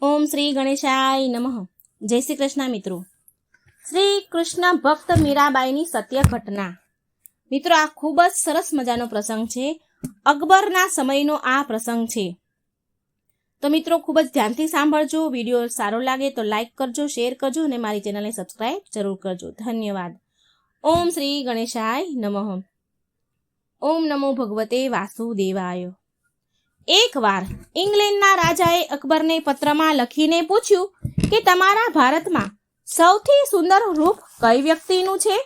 ઓમ શ્રી ગણેશાય નમઃ. જય શ્રી કૃષ્ણ મિત્રો. શ્રી કૃષ્ણ ભક્ત મીરાબાઈની સત્ય ઘટના. મિત્રો, આ ખૂબ જ સરસ મજાનો પ્રસંગ છે. અકબરના સમયનો આ પ્રસંગ છે. તો મિત્રો, ખૂબ જ ધ્યાનથી સાંભળજો. વીડિયો સારો લાગે તો લાઈક કરજો, શેર કરજો અને મારી ચેનલને સબસ્ક્રાઇબ જરૂર કરજો. ધન્યવાદ. ઓમ શ્રી ગણેશાય નમઃ. ઓમ નમો ભગવતે વાસુદેવાય. એકવાર ઇંગ્લેન્ડના રાજાએ અકબરને પત્રમાં લખીને પૂછ્યું કે તમારા ભારતમાં સૌથી સુંદર રૂપ કઈ વ્યક્તિનું છે?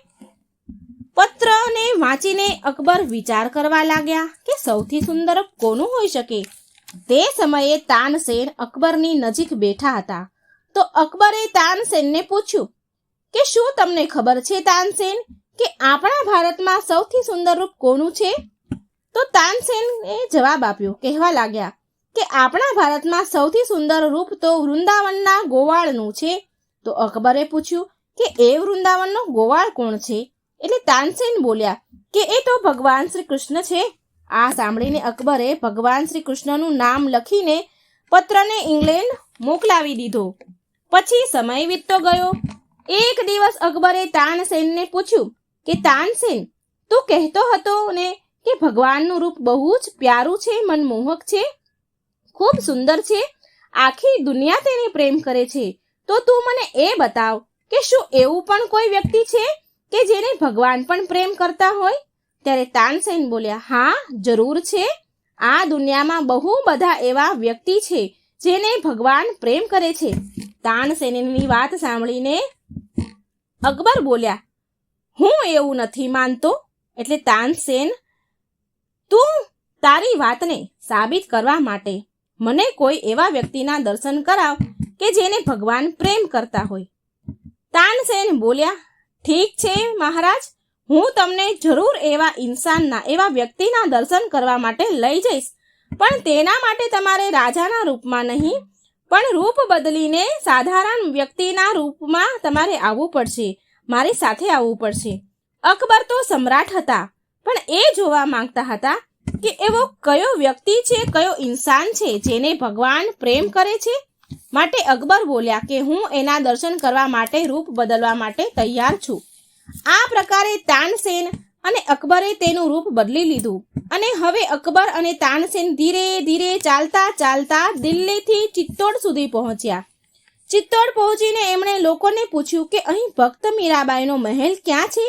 પત્રને વાંચીને અકબર વિચાર કરવા લાગ્યા કે સૌથી સુંદર કોનું હોઈ શકે? તે સમયે તાનસેન અકબરની નજીક બેઠા હતા. તો અકબરે તાનસેનને પૂછ્યું કે શું તમને ખબર છે તાનસેન, કે આપણા ભારતમાં સૌથી સુંદર રૂપ કોનું છે? તો તાનસેને જવાબ આપ્યો, કહેવા લાગ્યા કે આપણા ભારતમાં સૌથી સુંદર રૂપ તો વૃંદાવનના ગોવાળનું છે. તો અકબરે પૂછ્યું કે એ વૃંદાવનનો ગોવાળ કોણ છે? એટલે તાનસેન બોલ્યા કે એ તો ભગવાન શ્રી કૃષ્ણ છે. આ સાંભળીને અકબરે ભગવાન શ્રી કૃષ્ણનું નામ લખીને પત્રને ઇંગ્લેન્ડ મોકલાવી દીધો. પછી સમય વીતતો ગયો. એક દિવસ અકબરે તાનસેનને પૂછ્યું કે તાનસેન, તું કહેતો હતો ને કે ભગવાનનું રૂપ બહુ જ પ્યારું છે, મનમોહક છે, ખૂબ સુંદર છે. આખી દુનિયા તેને પ્રેમ કરે છે. તો તું મને એ બતાવ કે શું એવું પણ કોઈ વ્યક્તિ છે કે જેને ભગવાન પણ પ્રેમ કરતા હોય? ત્યારે તાનસેન બોલ્યા, હા, જરૂર છે. આ દુનિયામાં બહુ બધા એવા વ્યક્તિ છે જેને ભગવાન પ્રેમ કરે છે. તાનસેનની વાત સાંભળીને અકબર બોલ્યા, હું એવું નથી માનતો. એટલે તાનસેન તું તારી વાતને સાબિત કરવા માટે મને કોઈ એવા વ્યક્તિના દર્શન કરાવ કે જેને ભગવાન પ્રેમ કરતા હોય. તાનસેન બોલ્યા, ઠીક છે મહારાજ, હું તમને જરૂર એવા ઇન્સાનના, એવા વ્યક્તિના દર્શન કરવા માટે લઈ જઈશ. પણ તેના માટે તમારે રાજાના રૂપમાં નહીં, પણ રૂપ બદલીને સાધારણ વ્યક્તિના રૂપમાં તમારે આવવું પડશે. મારી સાથે આવવું પડશે. અકબર તો સમ્રાટ હતા. પણ એ જોવા માંગતા હતા કે એવો કયો વ્યક્તિ છે, કયો ઇન્સાન છે જેને ભગવાન પ્રેમ કરે છે? માટે અકબર બોલ્યા કે હું એના દર્શન કરવા માટે રૂપ બદલવા માટે તૈયાર છું. આ પ્રકારે તાનસેન અને અકબરે તેનું રૂપ બદલી લીધું અને હવે અકબર અને તાનસેન ધીરે ધીરે ચાલતા ચાલતા દિલ્હીથી ચિત્તોડ સુધી પહોંચ્યા. ચિત્તોડ પહોંચીને એમણે લોકોને પૂછ્યું કે અહીં ભક્ત મીરાબાઈનો મહેલ ક્યાં છે?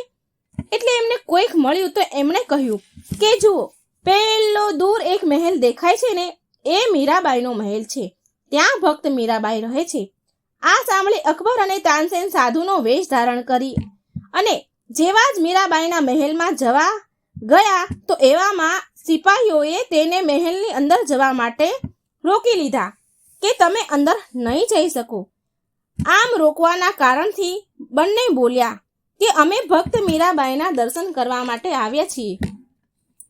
એટલે એમને કોઈક મળ્યું તો એમણે કહ્યું કે જુઓ પેલો દૂર એક મહેલ દેખાય છે ને, એ મીરાબાઈનો મહેલ છે. ત્યાં ભક્ત મીરાબાઈ રહે છે. આ સાંભળી અકબર અને તાનસેન સાધુનો વેશ ધારણ કરી અને જેવા જ મીરાબાઈના મહેલમાં જવા ગયા, તો એવામાં સિપાહીઓએ તેને મહેલની અંદર જવા માટે રોકી લીધા કે તમે અંદર નહીં જઈ શકો. આમ રોકવાના કારણથી બંને બોલ્યા કે અમે ભક્ત મીરાબાઈના દર્શન કરવા માટે આવ્યા છીએ.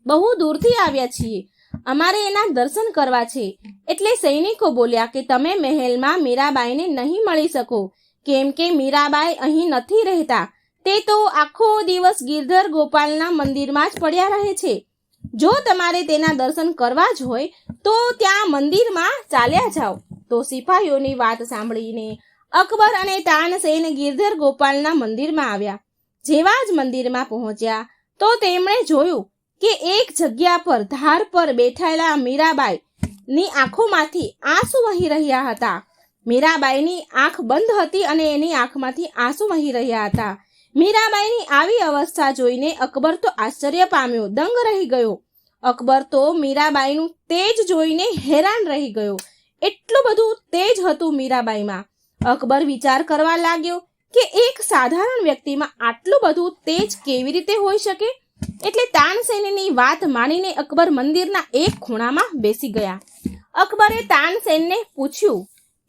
બહુ દૂરથી આવ્યા છીએ. અમારે એના દર્શન કરવા છે. એટલે સૈનિકો બોલ્યા કે તમે મહેલમાં મીરાબાઈને નહીં મળી શકો. કેમ કે મીરાબાઈ અહીં નથી રહેતા. તે તો આખો દિવસ ગિરધર ગોપાલના મંદિરમાં જ પડ્યા રહે છે. જો તમારે તેના દર્શન કરવા જ હોય, તો ત્યાં મંદિરમાં ચાલ્યા જાઓ. તો સિપાહીઓની વાત સાંભળીને અકબર અને તાનસેન ગિરધર ગોપાલના મંદિરમાં આવ્યા. જેવા જ મંદિરમાં પહોંચ્યા, તો તેમણે જોયું કે એક જગ્યા પર ધાર પર બેઠેલા મીરાબાઈ ની આંખોમાંથી આંસુ વહી રહ્યા હતા. મીરાબાઈની આંખ બંધ હતી અને એની આંખમાંથી આંસુ વહી રહ્યા હતા. મીરાબાઈની આવી અવસ્થા જોઈને અકબર તો આશ્ચર્ય પામ્યો, દંગ રહી ગયો. અકબર તો મીરાબાઈનું તેજ જોઈને હેરાન રહી ગયો. એટલું બધું તેજ હતું મીરાબાઈમાં. અકબર વિચાર કરવા લાગ્યો કે એક સાધારણ વ્યક્તિમાં આટલું બધું તેજ કેવી રીતે હોઈ શકે? એટલે તાનસેનની વાત માનીને અકબર મંદિરના એક ખૂણામાં બેસી ગયા. અકબરે તાનસેનને પૂછ્યું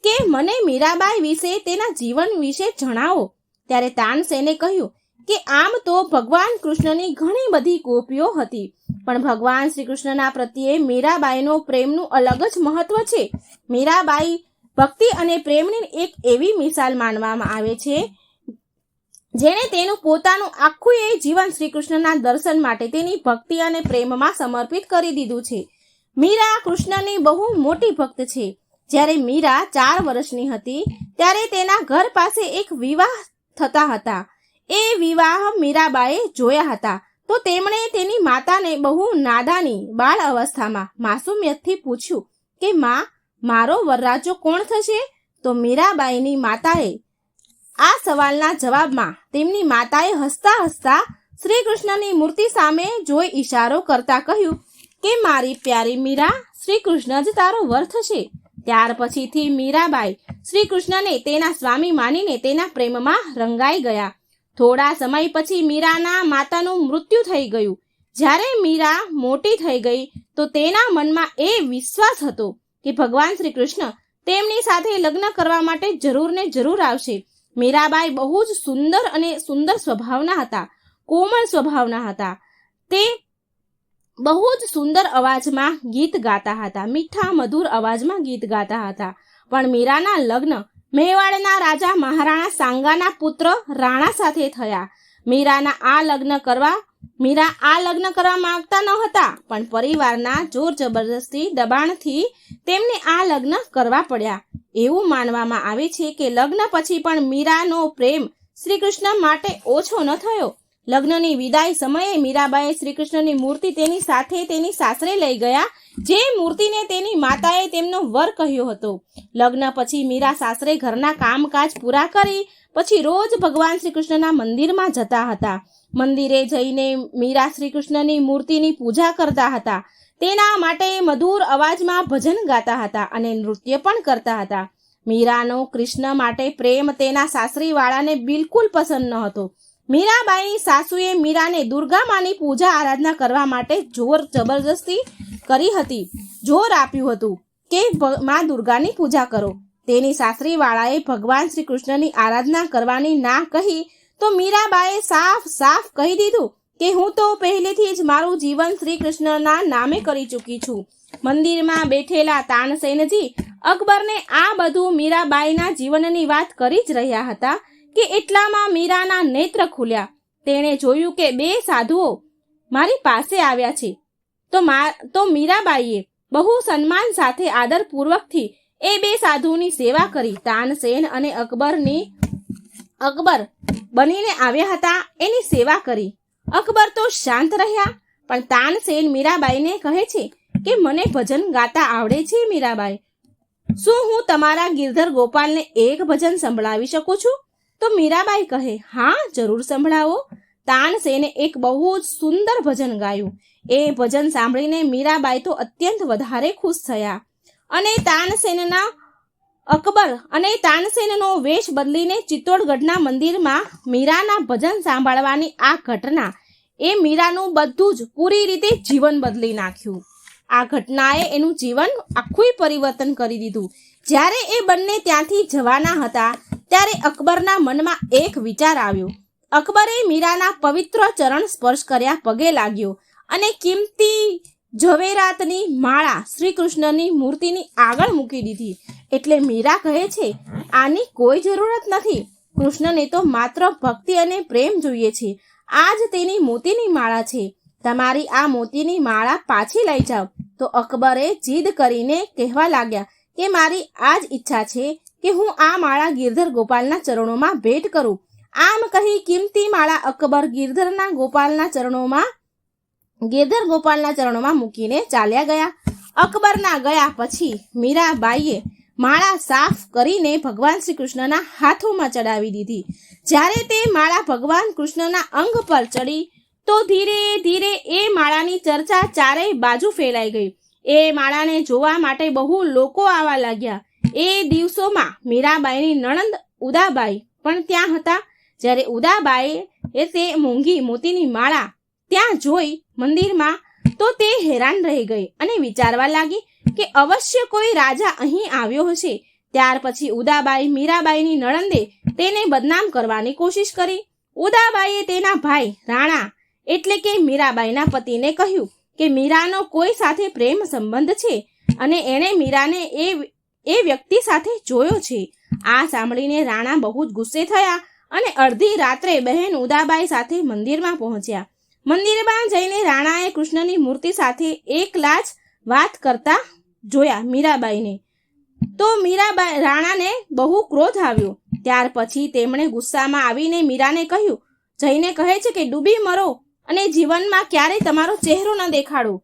કે, મને મીરાબાઈ વિશે તેના જીવન વિશે જણાવો. ત્યારે તાનસેને કહ્યું કે, આમ તો ભગવાન કૃષ્ણની ઘણી બધી ગોપીઓ હતી, પણ ભગવાન શ્રી કૃષ્ણના પ્રત્યે મીરાબાઈનો પ્રેમનું અલગ જ મહત્વ છે. મીરાબાઈ ભક્તિ અને પ્રેમની એક એવી મિસાલ માનવામાં આવે છે, જેણે તેનું પોતાનું આખું એ જીવન શ્રી કૃષ્ણના દર્શન માટે તેની ભક્તિ અને પ્રેમમાં સમર્પિત કરી દીધું છે. મીરા કૃષ્ણની બહુ મોટી ભક્ત છે. જ્યારે મીરા ચાર વર્ષની હતી, ત્યારે તેના ઘર પાસે એક વિવાહ થતા હતા. એ વિવાહ મીરાબાએ જોયા હતા. તો તેમણે તેની માતાને બહુ નાદાની બાળ અવસ્થામાં માસુમિયતથી પૂછ્યું કે, માં મારો વરરાજો કોણ થશે? તો મીરાબાઈની માતાએ. આ સવાલના જવાબમાં તેમની માતાએ હસતા હસતા શ્રી કૃષ્ણની મૂર્તિ સામે જોઈ ઈશારો કરતા કહ્યું કે મારી પ્યારી મીરા શ્રી કૃષ્ણ જ તારો વર થશે. ત્યાર પછીથી મીરાબાઈ શ્રી કૃષ્ણને તેના સ્વામી માનીને તેના પ્રેમમાં રંગાઈ ગયા. થોડા સમય પછી મીરાના માતાનું મૃત્યુ થઈ ગયું. જ્યારે મીરા મોટી થઈ ગઈ, તો તેના મનમાં એ વિશ્વાસ હતો કે ભગવાન શ્રી કૃષ્ણ તેમની સાથે લગ્ન કરવા માટે જરૂર ને જરૂર આવશે. મીરાબાઈ બહુ જ સુંદર અને સુંદર સ્વભાવના હતા. કોમળ સ્વભાવના હતા. તે બહુ જ સુંદર અવાજમાં ગીત ગાતા હતા. મીઠા, મધુર અવાજમાં ગીત ગાતા હતા. પણ મીરાના લગ્ન મેવાડના રાજા મહારાણા સાંગાના પુત્ર રાણા સાથે થયા. મીરાના આ લગ્ન કરવા મીરા આ લગ્ન કરવા માંગતા ન હતા પણ પરિવારના જોર જબરદસ્તી દબાણથી તેમને આ લગ્ન કરવા પડ્યા. એવું માનવામાં આવે છે કે લગ્ન પછી પણ મીરાનો પ્રેમ શ્રી કૃષ્ણ માટે ઓછો ન થયો. લગ્નની વિદાય સમયે મીરાબાએ શ્રી કૃષ્ણની મૂર્તિ તેની સાથે તેની સાસરે લઈ ગયા, જે મૂર્તિને તેની માતાએ તેમનો વર કહ્યો હતો. લગ્ન પછી મીરા સાસરે ઘરના કામકાજ પૂરા કરી પછી રોજ ભગવાન શ્રી કૃષ્ણના મંદિરમાં જતા હતા. મંદિરે જઈને મીરા શ્રી કૃષ્ણની મૂર્તિની પૂજા કરતા હતા. તેના માટે મધુર અવાજમાં ભજન ગાતા હતા અને નૃત્ય પણ કરતા હતા. મીરાનો કૃષ્ણ માટે પ્રેમ તેના સાસરીવાળાને બિલકુલ પસંદ ન હતો. મીરાબાઈની સાસુએ મીરાને દુર્ગા માની પૂજા આરાધના કરવા માટે જોર જબરજસ્તી કરી હતી. જોર આપ્યું હતું કે માં દુર્ગાની પૂજા કરો. તેની સાસરીવાળાએ ભગવાન શ્રી કૃષ્ણની આરાધના કરવાની ના કહી તો મીરાબાએ સાફ સાફ કહી દીધું કે હું તો પહેલેથી જ મારું જીવન શ્રી કૃષ્ણના નામે કરી ચૂકી છું. મંદિરમાં બેઠેલા તાનસેનજી અકબરને આ બધું મીરાબાઈના જીવનની વાત કરી જ રહ્યા હતા કે એટલામાં મીરાના નેત્ર ખુલ્યા. તેણે જોયું કે બે સાધુઓ મારી પાસે આવ્યા છે. તો મા, તો મીરાબાઈએ બહુ સન્માન સાથે આદરપૂર્વકથી એ બે સાધુની સેવા કરી. તાનસેન અને અકબરની અકબર બનીને આવ્યા હતા. એની સેવા કરી. અકબર તો શાંત રહ્યા, પણ તાનસેન મીરાબાઈને કહે છે કે, મને ભજન ગાતા આવડે છે મીરાબાઈ. શું હું તમારા ગિરધર ગોપાલને એક ભજન સંભળાવી શકું છું? તો મીરાબાઈ કહે, હા, જરૂર સંભળાવો. તાનસેને એક બહુ જ સુંદર ભજન ગાયું. એ ભજન સાંભળીને મીરાબાઈ તો અત્યંત વધારે ખુશ થયા. અને તાનસેનના અકબર અને તાનસેનનો વેશ બદલીને ચિત્તોડગઢના મંદિરમાં મીરાના ભજન સાંભળવાની આ ઘટના. એ મીરાનું બધું જ પૂરી રીતે જીવન બદલી નાખ્યું. આ ઘટનાએ એનું જીવન આખું પરિવર્તન કરી દીધું. જ્યારે એ બંને ત્યાંથી જવાના હતા, ત્યારે અકબરના મનમાં એક વિચાર આવ્યો. અકબરે મીરાના પવિત્ર ચરણ સ્પર્શ કર્યા પગે લાગ્યો અને કિંમતી ઝવેરાતની માળા શ્રી કૃષ્ણની મૂર્તિની આગળ મૂકી દીધી. એટલે મીરા કહે છે, આની કોઈ જરૂરત નથી. કૃષ્ણને તો માત્ર ભક્તિ અને પ્રેમ જોઈએ છે. આ જ તેની મોતીની માળા છે. તમારી આ મોતીની માળા પાછી લઈ જાઓ. તો અકબરે જીદ કરીને કહેવા લાગ્યા કે, મારી આ જ ઈચ્છા છે કે હું આ માળા ગિરધર ગોપાલના ચરણોમાં ભેટ કરું. આમ કહી કિંમતી માળા અકબર ગિરધરના ગોપાલના ચરણોમાં ગિરધર ગોપાલના ચરણોમાં મૂકીને ચાલ્યા ગયા. અકબરના ગયા પછી મીરાબાઈએ માળા સાફ કરીને ભગવાન શ્રી કૃષ્ણના હાથોમાં ચડાવી દીધી. જ્યારે તે માળા ભગવાન કૃષ્ણના અંગ પર ચડી, તો ધીરે ધીરે એ માળાની ચર્ચા ચારેય બાજુ ફેલાઈ ગઈ. એ માળાને જોવા માટે બહુ લોકો આવવા લાગ્યા. એ દિવસોમાં મીરાબાઈની નણંદ ઉદાબાઈ પણ ત્યાં હતા. જ્યારે ઉદાબાઈએ તે મોંઘી મોતીની માળા ત્યાં જોઈ મંદિરમાં તો તે હેરાન રહી ગઈ અને વિચારવા લાગી કે અવશ્ય કોઈ રાજા અહીં આવ્યો હશે. ત્યાર પછી ઉદાબાઈ મીરાબાઈની નણંદે તેને બદનામ કરવાની કોશિશ કરી. ઉદાબાઈએ તેના ભાઈ રાણા એટલે કે મીરાબાઈના પતિને કહ્યું કે મીરાનો કોઈ સાથે પ્રેમ સંબંધ છે અને એણે મીરાને એ એ વ્યક્તિ સાથે જોયો છે. આ સાંભળીને રાણા બહુ જ ગુસ્સે થયા અને અડધી રાત્રે બહેન ઉદાબાઈ સાથે મંદિરમાં પહોંચ્યા. મંદિરમાં જઈને રાણાએ કૃષ્ણની મૂર્તિ સાથે એકલા જ વાત કરતા જોયા મીરાબાઈને. તો મીરાબાઈ રાણાને બહુ ક્રોધ આવ્યો. ત્યાર પછી તેમણે ગુસ્સામાં આવીને મીરાને કહ્યું, જઈને કહે છે કે ડૂબી મરો અને જીવનમાં ક્યારેય તમારો ચહેરો ન દેખાડો.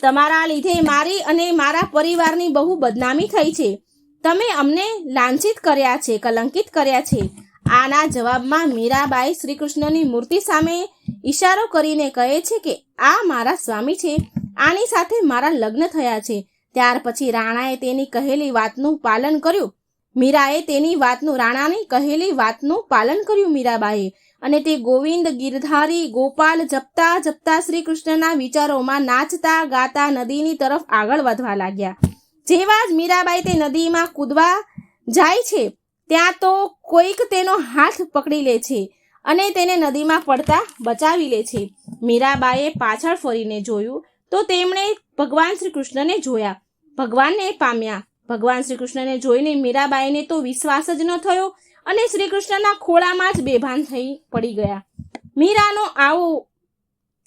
તમારા લીધે મારી અને મારા પરિવારની બહુ બદનામી થઈ છે. તમે અમને લાંછિત કર્યા છે, કલંકિત કર્યા છે. આના જવાબમાં મીરાબાઈ શ્રી કૃષ્ણની મૂર્તિ સામે ઈશારો કરીને કહે છે કે આ મારા સ્વામી છે. આની સાથે મારા લગ્ન થયા છે. ત્યાર પછી રાણાએ તેની કહેલી વાતનું પાલન કર્યું. મીરાએ તેની વાતનું, રાણાની કહેલી વાતનું પાલન કર્યું મીરાબાઈએ. અને તે ગોવિંદ, ગિરધારી, ગોપાલ જપતા જપતા શ્રી કૃષ્ણના વિચારોમાં નાચતા ગાતા નદીની તરફ આગળ વધવા લાગ્યા. જેવા જ મીરાબાઈ તે નદીમાં કૂદવા જાય છે, ત્યાં તો કોઈક તેનો હાથ પકડી લે છે. અને તેને નદીમાં પડતા બચાવી લે છે. મીરાબાઈએ પાછળ ફરીને જોયું તો તેમણે ભગવાન શ્રી કૃષ્ણને જોયા. ભગવાનને પામ્યા. ભગવાન શ્રી કૃષ્ણને જોઈને મીરાબાઈને તો વિશ્વાસ જ ન થયો અને શ્રી કૃષ્ણના ખોળામાં જ બેભાન થઈ પડી ગયા. મીરાનો આવો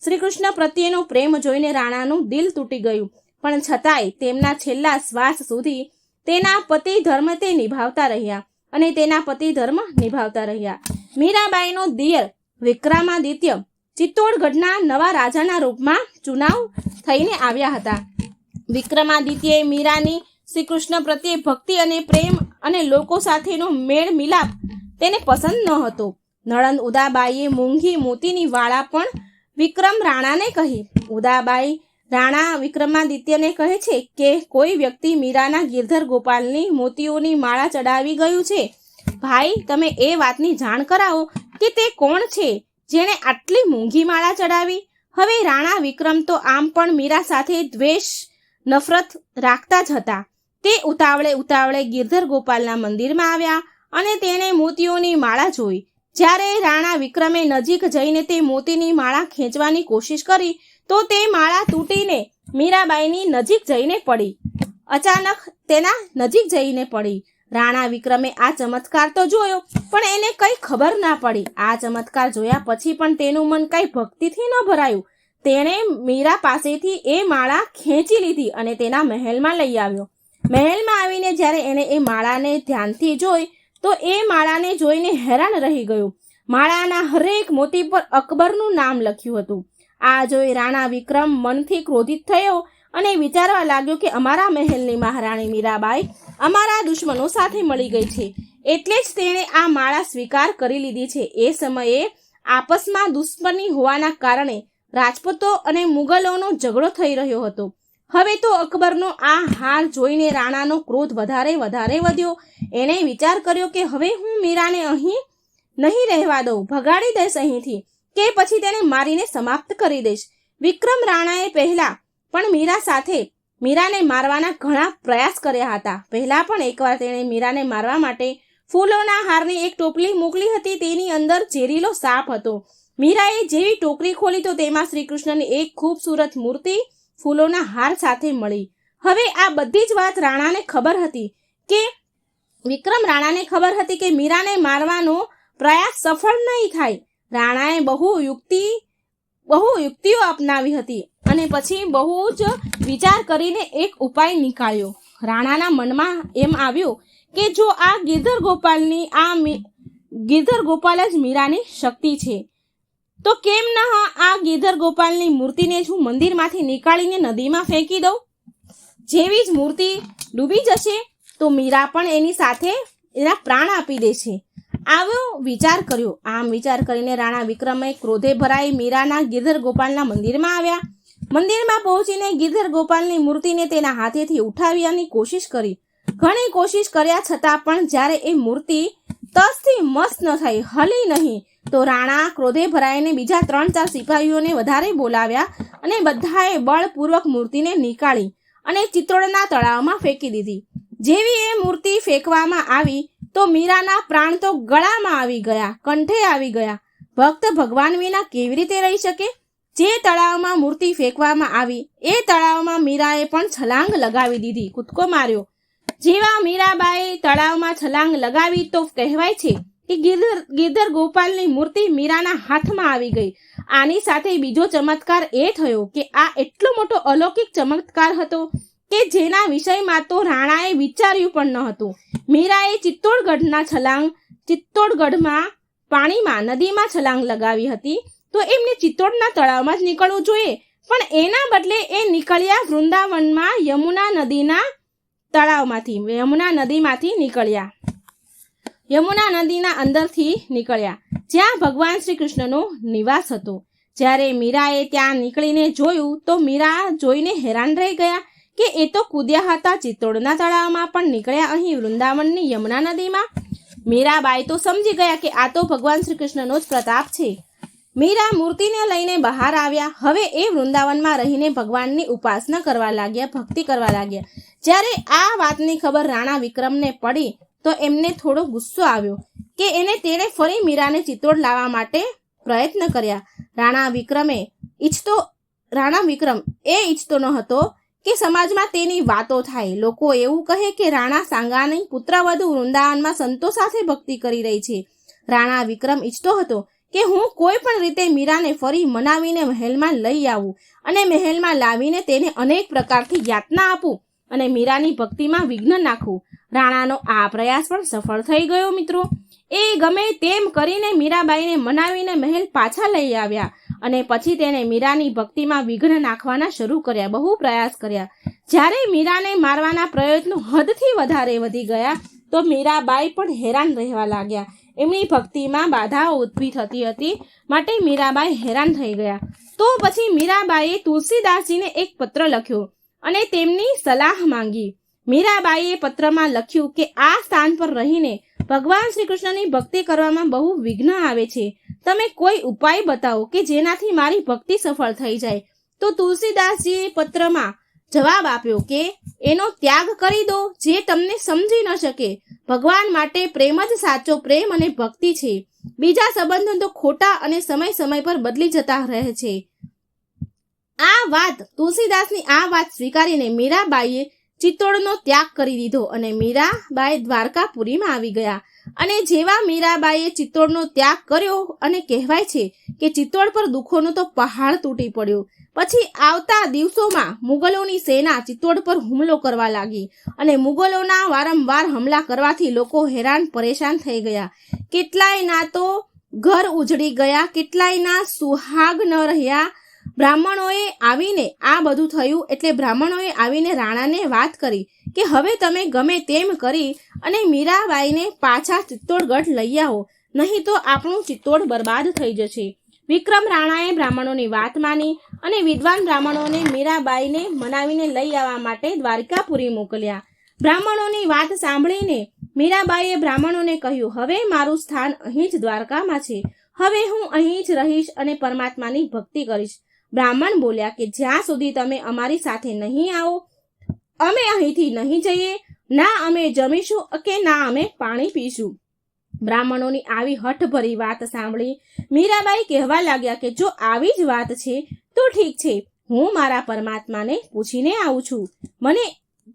શ્રી કૃષ્ણ પ્રત્યેનો પ્રેમ જોઈને રાણાનું દિલ તૂટી ગયું. પણ છતાંય તેમના છેલ્લા શ્વાસ સુધી તેના પતિ ધર્મ તે નિભાવતા રહ્યા. અને તેના પતિ ધર્મ નિભાવતા રહ્યા. મીરાબાઈનો દિયર વિક્રમાદિત્ય ચિત્તોડગઢના નવા રાજાના રૂપમાં ચુનાવ થઈને આવ્યા હતા. વિક્રમાદિત્યએ મીરાની શ્રી કૃષ્ણ પ્રત્યે ભક્તિ અને પ્રેમ અને લોકો સાથેનો મેળ મિલાપ તેને પસંદ ન હતો. નળંદ ઉદાબાઈએ મૂંઘી મોતીની વાળા પણ વિક્રમ રાણાને કહી, ઉદાબાઈ રાણા વિક્રમાદિત્યને કહે છે કે કોઈ વ્યક્તિ મીરાના ગિરધર ગોપાલની મોતીઓની માળા ચડાવી ગયું છે. ભાઈ, તમે એ વાતની જાણ કરાવો કે તે કોણ છે જેણે આટલી મોંઘી માળા ચડાવી? હવે રાણા વિક્રમ તો આમ પણ મીરા સાથે દ્વેષ, નફરત રાખતા જ હતા. તે ઉતાવળે ઉતાવળે ગિરધર ગોપાલના મંદિરમાં આવ્યા અને તેણે મોતીઓની માળા જોઈ. જ્યારે રાણા વિક્રમે નજીક જઈને તે મોતીની માળા ખેંચવાની કોશિશ કરી તો તે માળા તૂટીને મીરાબાઈની નજીક જઈને પડી. અચાનક તેના નજીક જઈને પડી. રાણા વિક્રમે આ ચમત્કાર તો જોયો, પણ એને કઈ ખબર ના પડી. આ ચમત્કાર જોયા પછી પણ તેનું મન કઈ ભક્તિથી ન ભરાયું. તેણે મીરા પાસેથી એ માળા ખેંચી લીધી અને તેના મહેલમાં લઈ આવ્યો. મહેલમાં આવીને જ્યારે એણે એ માળાને ધ્યાનથી જોઈ, તો એ માળાને જોઈને હેરાન રહી ગયો. માળાના હરેક મોતી પર અકબરનું નામ લખ્યું હતું. આ જોઈ રાણા વિક્રમ મનથી ક્રોધિત થયો અને વિચારવા લાગ્યો કે અમારા મહેલની મહારાણી મીરાબાઈ અમારા દુશ્મનો સાથે મળી ગઈ છે. એટલે જ તેણે આ માળા સ્વીકાર કરી લીધી છે. એ સમયે આપસમાં દુશ્મની હોવાના કારણે રાજપૂતો અને મુગલોનો ઝઘડો થઈ રહ્યો હતો. હવે તો અકબરનો આ હાર જોઈને રાણાનો ક્રોધ વધારે વધારે વધ્યો. એણે વિચાર કર્યો કે હવે હું મીરાને અહીં નહીં રહેવા દઉં. ભગાડી દઈશ અહીંથી. કે પછી તેને મારીને સમાપ્ત કરી દઈશ. વિક્રમ રાણાએ પહેલા પણ મીરા સાથે મીરાને મારવાના ઘણા પ્રયાસ કર્યા હતા. પહેલા પણ એકવાર તેણે મીરાને મારવા માટે ફૂલોના હારની એક ટોપલી મોકલી હતી, તેની અંદર ઝેરીલો સાપ હતો. મીરાએ જેવી ટોકરી ખોલી તો તેમાં શ્રી કૃષ્ણની એક ખૂબસૂરત મૂર્તિ ફૂલોના હાર સાથે મળી. હવે આ બધી જ વાત રાણાને ખબર હતી કે વિક્રમ રાણાને ખબર હતી કે મીરાને મારવાનો પ્રયાસ સફળ નહીં થાય. રાણાએ બહુ યુક્તિ, બહુ યુક્તિઓ અપનાવી હતી અને પછી બહુ જ વિચાર કરીને એક ઉપાય નીકાળ્યો. રાણાના મનમાં એમ આવ્યું કે જો આ ગિરધર ગોપાલની, આ ગિરધર ગોપાલ જ મીરાની શક્તિ છે, તો કેમ ન આ ગિરધર ગોપાલની મૂર્તિને જ હું મંદિરમાંથી નીકાળીને નદીમાં ફેંકી દઉં? જેવી જ મૂર્તિ ડૂબી જશે, તો મીરા પણ એની સાથે એના પ્રાણ આપી દેશે. આવો વિચાર કર્યો. આમ વિચાર કરીને રાણા વિક્રમે ક્રોધે ભરાઈ મીરાના ગિરધર ગોપાલના મંદિરમાં આવ્યા. મંદિરમાં પહોંચીને ગિરધર ગોપાલની મૂર્તિને તેના હાથેથી ઉઠાવવાની કોશિશ કરી. ઘણી કોશિશ કર્યા છતાં પણ જ્યારે એ મૂર્તિ તસથી મસ્ત ન થઈ, હલી નહીં, તો રાણા ક્રોધે ભરાઈને બીજા ત્રણ ચાર સિપાહીઓને વધારે બોલાવ્યા અને બધાએ બળપૂર્વક મૂર્તિને નીકાળી અને ચિત્તોડના તળાવમાં ફેંકી દીધી. જેવી એ મૂર્તિ ફેંકવામાં આવી તો મીરાના પ્રાણ તો ગળામાં આવી ગયા, કંઠે આવી ગયા. ભક્ત ભગવાન વિના કેવી રીતે રહી શકે? જે તળાવમાં મૂર્તિ ફેંકવામાં આવી, એ તળાવમાં મીરાએ પણ છલાંગ લગાવી દીધી, કૂદકો માર્યો. જેવા મીરાબાઈ તળાવમાં છલાંગ લગાવી તો કહેવાય છે કે ગિરધર ગિરધર ગોપાલની મૂર્તિ મીરાના હાથમાં આવી ગઈ. આની સાથે બીજો ચમત્કાર એ થયો કે આ એટલો મોટો અલૌકિક ચમત્કાર હતો કે જેના વિષયમાં તો રાણાએ વિચાર્યું પણ ન હતું મીરાએ ચિત્તોડગઢના છલાંગ, ચિત્તોડગઢમાં પાણીમાં નદીમાં છલાંગ લગાવી હતી. તો એમને ચિત્તોડના તળાવમાં જ નીકળવું જોઈએ. પણ એના બદલે એ નીકળ્યા વૃંદાવનમાં યમુના નદીના તળાવમાંથી, યમુના નદીમાંથી નીકળ્યા. યમુના નદીના અંદરથી નીકળ્યા. જ્યાં ભગવાન શ્રી કૃષ્ણનો નિવાસ હતો. જ્યારે મીરાએ ત્યાં નીકળીને જોયું, તો મીરા જોઈને હેરાન રહી ગયા. કે એ તો કૂદ્યા હતા ચિત્તોડના તળાવમાં પણ નીકળ્યા અહીં વૃંદાવનની યમુના નદીમાં. મીરાબાઈ તો સમજી ગયા કે આ તો ભગવાન શ્રી કૃષ્ણનો જ પ્રતાપ છે. મીરા મૂર્તિને લઈને બહાર આવ્યા. હવે એ વૃંદાવનમાં રહીને ભગવાનની ઉપાસના કરવા લાગ્યા, ભક્તિ કરવા લાગ્યા. જ્યારે આ વાતની ખબર રાણા વિક્રમને પડી, તો એમને થોડો ગુસ્સો આવ્યો કે એને તેણે ફરી મીરાને ચિત્તોડ લાવવા માટે પ્રયત્ન કર્યા. રાણા વિક્રમે ઈચ્છતો, રાણા વિક્રમ એ ઈચ્છતો ન હતો કે સમાજમાં તેની વાતો થાય. લોકો એવું કહે કે રાણા સાંગાની પુત્રવધુ વૃંદાવનમાં સંતો સાથે ભક્તિ કરી રહી છે. રાણા વિક્રમ ઈચ્છતો હતો કે હું કોઈ પણ રીતે મીરાને ફરી મનાવીને મહેલમાં લઈ આવું અને મહેલમાં લાવીને તેને અનેક પ્રકારથી યાતના આપું અને મીરાની ભક્તિમાં વિઘ્ન નાખું. રાણાનો આ પ્રયાસ પણ સફળ થઈ ગયો મિત્રો. એ ગમે તેમ કરીને મીરાબાઈને મનાવીને મહેલ પાછા લઈ આવ્યા. અને પછી તેણે મીરાની ભક્તિમાં વિઘ્ન નાખવાના શરૂ કર્યા, બહુ પ્રયાસ કર્યા. જ્યારે મીરાને મારવાના પ્રયત્નો હદથી વધારે વધી ગયા, તો મીરાબાઈ પણ હેરાન રહેવા લાગ્યા. એમની ભક્તિમાં બાધાઓ ઊભી થતી હતી, માટે મીરાબાઈ હેરાન થઈ ગયા. તો પછી મીરાબાઈએ તુલસીદાસજીને એક પત્ર લખ્યો અને તેમની સલાહ માંગી. મીરાબાઈએ પત્રમાં લખ્યું કે, આ સ્થાન પર રહીને ભગવાન શ્રી કૃષ્ણની ભક્તિ કરવામાં બહુ વિઘ્ન આવે છે. તમે કોઈ ઉપાય બતાવો કે જેનાથી મારી ભક્તિ સફળ થઈ જાય? તો તુલસીદાસજીએ પત્રમાં જવાબ આપ્યો કે, એનો ત્યાગ કરી દો જે તમને સમજી ન શકે. ભગવાન માટે પ્રેમ જ સાચો પ્રેમ અને ભક્તિ છે. બીજા સંબંધો તો ખોટા અને સમય સમય પર બદલી જતા રહે છે. આ વાત તુલસીદાસની આ વાત સ્વીકારીને મીરાબાઈએ ચિત્તોડનો ત્યાગ કરી દીધો અને મીરાબાઈ દ્વારકાપુરીમાં આવી ગયા. અને જેવા મીરાબાઈએ ચિત્તોડનો ત્યાગ કર્યો અને કહેવાય છે કે ચિત્તોડ પર દુઃખોનો તો પહાડ તૂટી પડ્યો. પછી આવતા દિવસોમાં મુગલોની સેના ચિત્તોડ પર હુમલો કરવા લાગી અને મુગલોના વારંવાર હમલા કરવાથી લોકો હેરાન પરેશાન થઈ ગયા. કેટલાયના તો ઘર ઉજળી ગયા, કેટલાયના સુહાગ ન રહ્યા બ્રાહ્મણોએ આવીને આ બધું થયું એટલે બ્રાહ્મણોએ આવીને રાણાને વાત કરી કે હવે તમે ગમે તેમ કરી અને મીરાબાઈને પાછા ચિત્તોડગઢ લઈ આવો, નહીં તો આપણું ચિત્તોડ બરબાદ થઈ જશે. વિક્રમ રાણાએ બ્રાહ્મણોની વાત માની અને વિદ્વાન બ્રાહ્મણોને મીરાબાઈને મનાવીને લઈ આવવા માટે દ્વારકાપુરી મોકલ્યા. બ્રાહ્મણોની વાત સાંભળીને મીરાબાઈએ બ્રાહ્મણોને કહ્યું, હવે મારું સ્થાન અહીં જ દ્વારકામાં છે. હવે હું અહીં જ રહીશ અને પરમાત્માની ભક્તિ કરીશ. બ્રાહ્મણ બોલ્યા કે, જ્યાં સુધી તમે અમારી સાથે નહીં આવો, અમે અહીંથી નહીં જઈએ, ના અમે જમીશું કે ના અમે પાણી પીશું. બ્રાહ્મણોની આવી હઠભરી વાત સાંભળી મીરાબાઈ કહેવા લાગ્યા કે, જો આવી જ વાત છે, તો ઠીક છે, હું મારા પરમાત્માને પૂછીને આવું છું. મને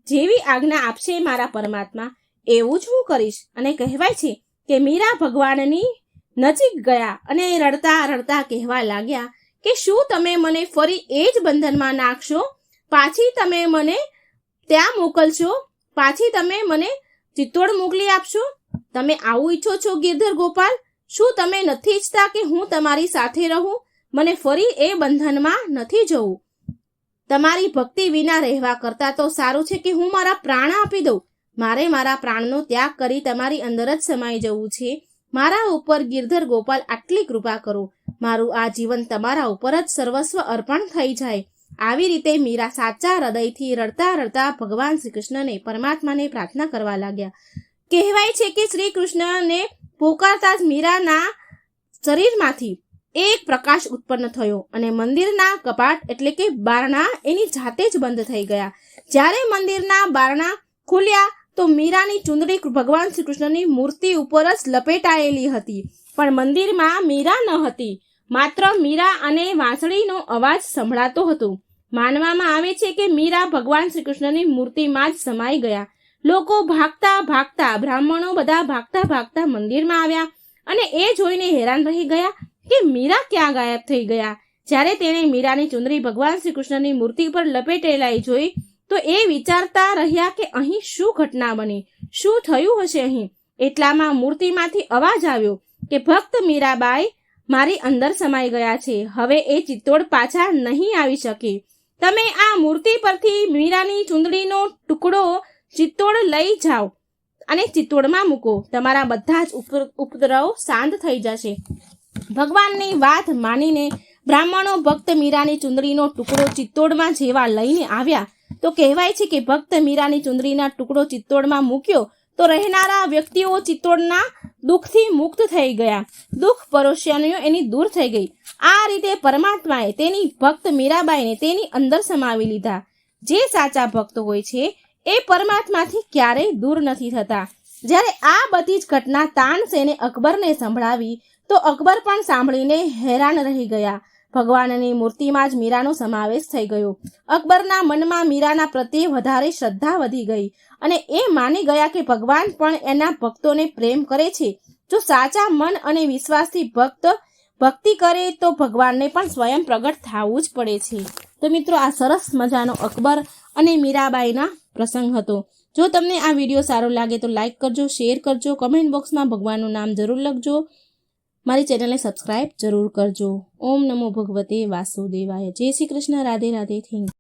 જેવી આજ્ઞા આપશે મારા પરમાત્મા, એવું જ હું કરીશ. અને કહેવાય છે કે મીરા ભગવાનની નજીક ગયા અને રડતા રડતા કહેવા લાગ્યા કે શું તમે મને ફરી એ જ બંધનમાં નાખશો? પાછી તમે મને ત્યાં મોકલશો? પાછી તમે મને ચિત્તોડ મોકલી આપશો? તમે આવું ઈચ્છો છો ગિરધર ગોપાલ? શું તમે નથી ઈચ્છતા કે હું તમારી સાથે રહું? મને ફરી એ બંધનમાં નથી જવું. તમારી ભક્તિ વિના રહેવા કરતા તો સારું છે કે હું મારા પ્રાણ આપી દઉં. મારે મારા પ્રાણનો ત્યાગ કરી તમારી અંદર જ સમાઈ જવું છે. મારા ઉપર ગિરધર ગોપાલ આટલી કૃપા કરો. મારું આ જીવન તમારા ઉપર જ સર્વસ્વ અર્પણ થઈ જાય. આવી રીતે મીરા સાચા હૃદયથી રડતા રડતા ભગવાન શ્રી કૃષ્ણને પરમાત્માને પ્રાર્થના કરવા લાગ્યા. કહેવાય છે કે શ્રી કૃષ્ણને પોકારતા જ મીરાના શરીરમાંથી એક પ્રકાશ ઉત્પન્ન થયો અને મંદિરના કપાટ એટલે કે બારણા એની જાતે જ બંધ થઈ ગયા. જ્યારે મંદિરના બારણા ખુલ્યા, તો મીરાની ચુંદડી ભગવાન શ્રી કૃષ્ણની મૂર્તિ ઉપર જ લપેટાયેલી હતી. પણ મંદિરમાં મીરા ન હતી. માત્ર મીરા અને વાંસળીનો અવાજ સંભળાતો હતો. માનવામાં આવે છે કે મીરા ભગવાન શ્રી કૃષ્ણની મૂર્તિમાં જ સમાઈ ગયા. લોકો ભાગતા ભાગતા, બ્રાહ્મણો બધા ભાગતા ભાગતા મંદિરમાં આવ્યા અને એ જોઈને હેરાન રહી ગયા કે મીરા ક્યાં ગાયબ થઈ ગયા. જ્યારે તેણે મીરાની ચુંદરી ભગવાન શ્રી કૃષ્ણની મૂર્તિ પર લપેટેલાઈ જોઈ, તો એ વિચારતા રહ્યા કે અહીં શું ઘટના બની? શું થયું હશે અહીં? એટલામાં મૂર્તિમાંથી અવાજ આવ્યો કે ભક્ત મીરાબાઈ મારી અંદર સમાઈ ગયા છે. હવે એ ચિત્તોડ પાછા નહીં આવી શકે. તમે આ મૂર્તિ પરથી મીરાની ચૂંદડીનો ટુકડો ચિત્તોડ લઈ જાઓ અને ચિત્તોડમાં મૂકો. તમારા બધા જ ઉપ- ઉપદ્રવ શાંત થઈ જશે. ભગવાનની વાત માનીને બ્રાહ્મણો ભક્ત મીરાની ચુંદડીનો ટુકડો ચિત્તોડમાં જેવા લઈને આવ્યા. તો કહેવાય છે કે ભક્ત મીરાની ચુંદડીના ટુકડો ચિત્તોડમાં મૂક્યો તો રહેનારા વ્યક્તિઓ ચિત્તોડના દુઃખથી મુક્ત થઈ ગયા. દુઃખ પરોશિયાનીઓ એની દૂર થઈ ગઈ. આ રીતે પરમાત્માએ તેની ભક્ત મીરાબાઈને તેની અંદર સમાવી લીધા. જે સાચા ભક્ત હોય છે, એ પરમાત્માથી ક્યારેય દૂર નથી થતા. જ્યારે આ બધી જ ઘટના તાનસેને અકબરને સંભળાવી, તો અકબર પણ સાંભળીને હેરાન રહી ગયા. ભગવાનની મૂર્તિમાં જ મીરાનો સમાવેશ થઈ ગયો. અકબરના મનમાં મીરાના પ્રત્યે વધારે શ્રદ્ધા વધી ગઈ. અને એ માની ગયા કે ભગવાન પણ એના ભક્તોને પ્રેમ કરે છે. જો સાચા મન અને વિશ્વાસથી ભક્ત ભક્તિ કરે તો ભગવાનને પણ સ્વયં પ્રગટ થવું જ પડે છે. તો મિત્રો, આ સરસ મજાનો અકબર અને મીરાબાઈના પ્રસંગ હતો. જો તમને આ વીડિયો સારો લાગે તો લાઈક કરજો, શેર કરજો, કમેન્ટ બોક્સમાં ભગવાનનું નામ જરૂર લખજો. મારી ચેનલને સબસ્ક્રાઇબ જરૂર કરજો. ઓમ નમો ભગવતે વાસુદેવાય. જય શ્રી કૃષ્ણ. રાધે રાધે. થેન્ક